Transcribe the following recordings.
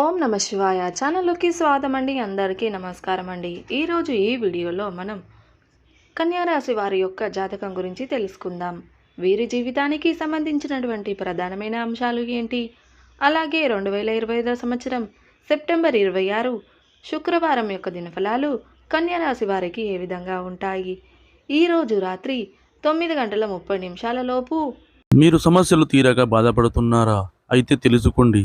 ఓం నమ శివాయ. ఛానల్లోకి స్వాగతం అండి అందరికీ నమస్కారం అండి ఈరోజు ఈ వీడియోలో మనం కన్యారాశి వారి యొక్క జాతకం గురించి తెలుసుకుందాం. వీరి జీవితానికి సంబంధించినటువంటి ప్రధానమైన అంశాలు ఏంటి? అలాగే రెండు వేల ఇరవై ఐదో సంవత్సరం సెప్టెంబర్ ఇరవై ఆరు శుక్రవారం యొక్క దినఫలాలు కన్యారాశి వారికి ఏ విధంగా ఉంటాయి? ఈరోజు రాత్రి తొమ్మిది గంటల ముప్పై నిమిషాల లోపు మీరు సమస్యలు తీరగా బాధపడుతున్నారా? అయితే తెలుసుకోండి.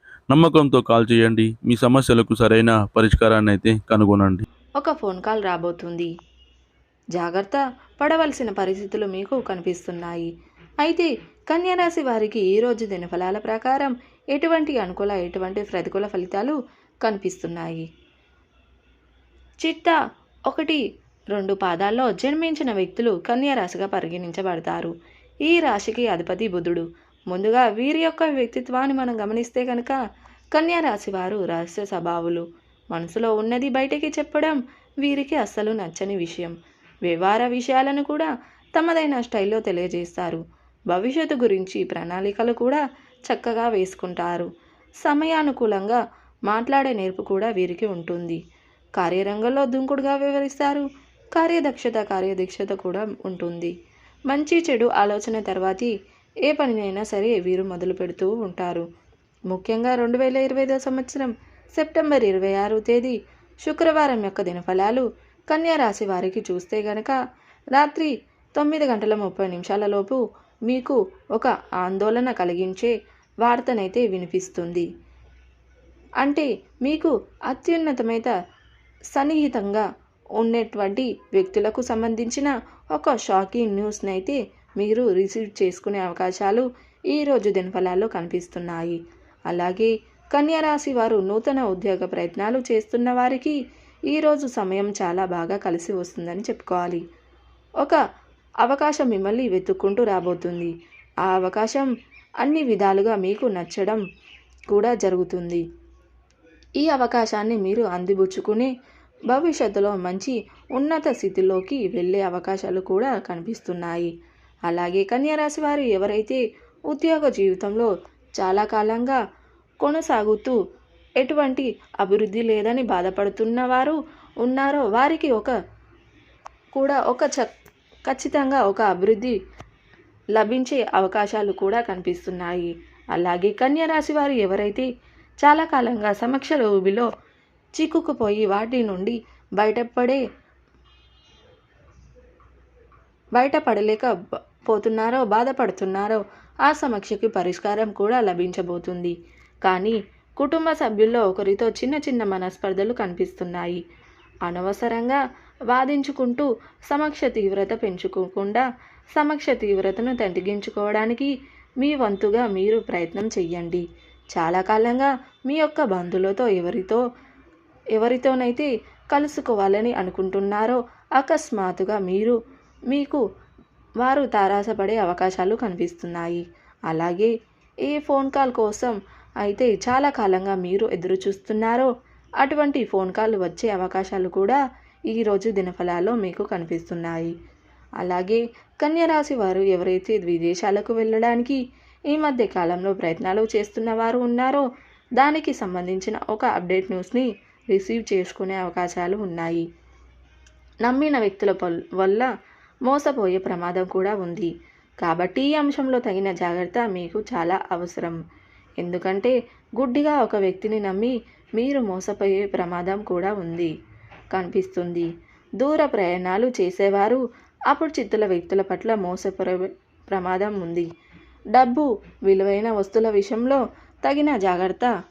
నమ్మకంతో కాల్ చేయండి. మీ సమస్యలకు సరైన పరిష్కారాన్ని అయితే కనుగొనండి. ఒక ఫోన్ కాల్ రాబోతుంది. జాగ్రత్త పడవలసిన పరిస్థితులు మీకు కనిపిస్తున్నాయి. అయితే కన్యారాశి వారికి ఈరోజు దినఫలాల ప్రకారం ఎటువంటి అనుకూల ఎటువంటి ప్రతికూల ఫలితాలు కనిపిస్తున్నాయి? చిట్ట ఒకటి రెండు పాదాల్లో జన్మించిన వ్యక్తులు కన్యారాశిగా పరిగణించబడతారు. ఈ రాశికి అధిపతి బుధుడు. ముందుగా వీరి యొక్క వ్యక్తిత్వాన్ని మనం గమనిస్తే కనుక కన్యారాశి వారు రహస్య స్వభావులు. మనసులో ఉన్నది బయటికి చెప్పడం వీరికి అస్సలు నచ్చని విషయం. వ్యవహార విషయాలను కూడా తమదైన స్టైల్లో తెలియజేస్తారు. భవిష్యత్తు గురించి ప్రణాళికలు కూడా చక్కగా వేసుకుంటారు. సమయానుకూలంగా మాట్లాడే నేర్పు కూడా వీరికి ఉంటుంది. కార్యరంగంలో దుంకుడుగా వివరిస్తారు కార్యదక్షత కార్యదీక్షత కూడా ఉంటుంది. మంచి చెడు ఆలోచన తర్వాతి ఏ పనినైనా సరే వీరు మొదలు పెడుతూ ఉంటారు. ముఖ్యంగా రెండు వేల ఇరవై ఐదో సంవత్సరం సెప్టెంబర్ ఇరవై ఆరు తేదీ శుక్రవారం యొక్క దినఫలాలు కన్యా రాశి వారికి చూస్తే గనక రాత్రి తొమ్మిది గంటల ముప్పై నిమిషాలలోపు మీకు ఒక ఆందోళన కలిగించే వార్తనైతే వినిపిస్తుంది. అంటే మీకు అత్యున్నతమైన సన్నిహితంగా ఉన్నటువంటి వ్యక్తులకు సంబంధించిన ఒక షాకింగ్ న్యూస్ని అయితే మీరు రిసీవ్ చేసుకునే అవకాశాలు ఈరోజు దినఫలాల్లో కనిపిస్తున్నాయి. అలాగే కన్యారాశి వారు నూతన ఉద్యోగ ప్రయత్నాలు చేస్తున్న వారికి ఈరోజు సమయం చాలా బాగా కలిసి వస్తుందని చెప్పుకోవాలి. ఒక అవకాశం మిమ్మల్ని వెతుక్కుంటూ రాబోతుంది. ఆ అవకాశం అన్ని విధాలుగా మీకు నచ్చడం కూడా జరుగుతుంది. ఈ అవకాశాన్ని మీరు అందిపుచ్చుకుని భవిష్యత్తులో మంచి ఉన్నత స్థితిలోకి వెళ్ళే అవకాశాలు కూడా కనిపిస్తున్నాయి. అలాగే కన్యారాశి వారు ఎవరైతే ఉద్యోగ జీవితంలో చాలా కాలంగా కొనసాగుతూ ఎటువంటి అభివృద్ధి లేదని బాధపడుతున్న వారు ఉన్నారో వారికి ఒక కూడా ఒక చ ఖచ్చితంగా ఒక అభివృద్ధి లభించే అవకాశాలు కూడా కనిపిస్తున్నాయి. అలాగే కన్యారాశి వారు ఎవరైతే చాలా కాలంగా సమక్ష ఊబిలో చిక్కుకుపోయి వాటి నుండి బయటపడే బయటపడలేక పోతున్నారో బాధపడుతున్నారో ఆ సమస్యకి పరిష్కారం కూడా లభించబోతుంది. కానీ కుటుంబ సభ్యుల్లో ఒకరితో చిన్న చిన్న మనస్పర్ధలు కనిపిస్తున్నాయి. అనవసరంగా వాదించుకుంటూ సమక్ష తీవ్రత పెంచుకోకుండా సమక్ష తీవ్రతను తగ్గించుకోవడానికి మీ వంతుగా మీరు ప్రయత్నం చెయ్యండి. చాలా కాలంగా మీ యొక్క బంధువులతో ఎవరితో ఎవరితోనైతే కలుసుకోవాలని అనుకుంటున్నారో అకస్మాత్తుగా మీరు మీకు వారు తారాసపడే అవకాశాలు కనిపిస్తున్నాయి. అలాగే ఏ ఫోన్ కాల్ కోసం అయితే చాలా కాలంగా మీరు ఎదురు చూస్తున్నారో అటువంటి ఫోన్ కాల్ వచ్చే అవకాశాలు కూడా ఈరోజు దినఫలాల్లో మీకు కనిపిస్తున్నాయి. అలాగే కన్యరాశి వారు ఎవరైతే విదేశాలకు వెళ్ళడానికి ఈ మధ్య కాలంలో ప్రయత్నాలు చేస్తున్న వారు ఉన్నారో దానికి సంబంధించిన ఒక అప్డేట్ న్యూస్ని రిసీవ్ చేసుకునే అవకాశాలు ఉన్నాయి. నమ్మిన వ్యక్తుల వల్ల మోసపోయే ప్రమాదం కూడా ఉంది. కాబట్టి ఈ అంశంలో తగిన జాగ్రత్త మీకు చాలా అవసరం. ఎందుకంటే గుడ్డిగా ఒక వ్యక్తిని నమ్మి మీరు మోసపోయే ప్రమాదం కూడా ఉంది. కనిపిస్తుంది. దూర ప్రయాణాలు చేసేవారు అప్పుడు చిత్తుల వ్యక్తుల పట్ల మోసపోయే ప్రమాదం ఉంది. డబ్బు విలువైన వస్తువుల విషయంలో తగిన జాగ్రత్త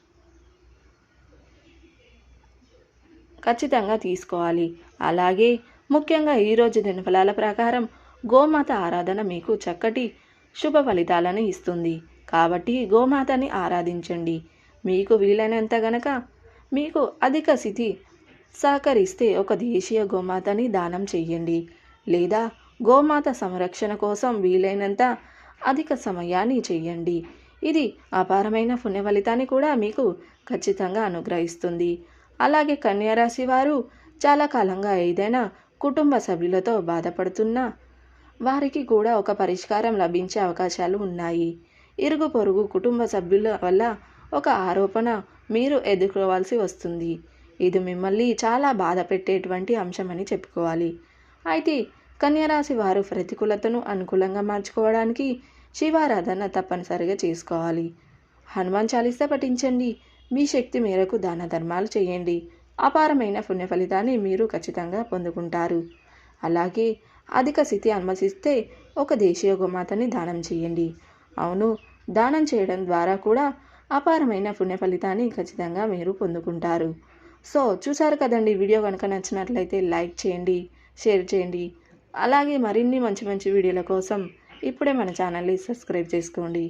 ఖచ్చితంగా తీసుకోవాలి. అలాగే ముఖ్యంగా ఈరోజు దినఫలాల ప్రకారం గోమాత ఆరాధన మీకు చక్కటి శుభ ఫలితాలను ఇస్తుంది. కాబట్టి గోమాతని ఆరాధించండి. మీకు వీలైనంత గనక మీకు అధిక స్థితి సహకరిస్తే ఒక దేశీయ గోమాతని దానం చెయ్యండి. లేదా గోమాత సంరక్షణ కోసం వీలైనంత అధిక సమయాన్ని చెయ్యండి. ఇది అపారమైన పుణ్య ఫలితాన్ని కూడా మీకు ఖచ్చితంగా అనుగ్రహిస్తుంది. అలాగే కన్యారాశి వారు చాలా కాలంగా ఏదైనా కుటుంబ సభ్యులతో బాధపడుతున్నా వారికి కూడా ఒక పరిష్కారం లభించే అవకాశాలు ఉన్నాయి. ఇరుగు పొరుగు కుటుంబ సభ్యుల వల్ల ఒక ఆరోపణ మీరు ఎదుర్కోవాల్సి వస్తుంది. ఇది మిమ్మల్ని చాలా బాధ పెట్టేటువంటి అంశమని చెప్పుకోవాలి. అయితే కన్యరాశి వారు ప్రతికూలతను అనుకూలంగా మార్చుకోవడానికి శివారాధన తప్పనిసరిగా చేసుకోవాలి. హనుమాన్ చాలీసా పఠించండి. మీ శక్తి మేరకు దాన ధర్మాలు చేయండి. అపారమైన పుణ్య ఫలితాన్ని మీరు ఖచ్చితంగా పొందుకుంటారు. అలాగే అధిక స్థితి అనుమతిస్తే ఒక దేశీయ గోమాతని దానం చేయండి. అవును దానం చేయడం ద్వారా కూడా అపారమైన పుణ్య ఫలితాన్ని ఖచ్చితంగా మీరు పొందుకుంటారు. సో చూసారు కదండి వీడియో కనుక నచ్చినట్లయితే లైక్ చేయండి షేర్ చేయండి. అలాగే మరిన్ని మంచి మంచి వీడియోల కోసం ఇప్పుడే మన ఛానల్ని సబ్స్క్రైబ్ చేసుకోండి.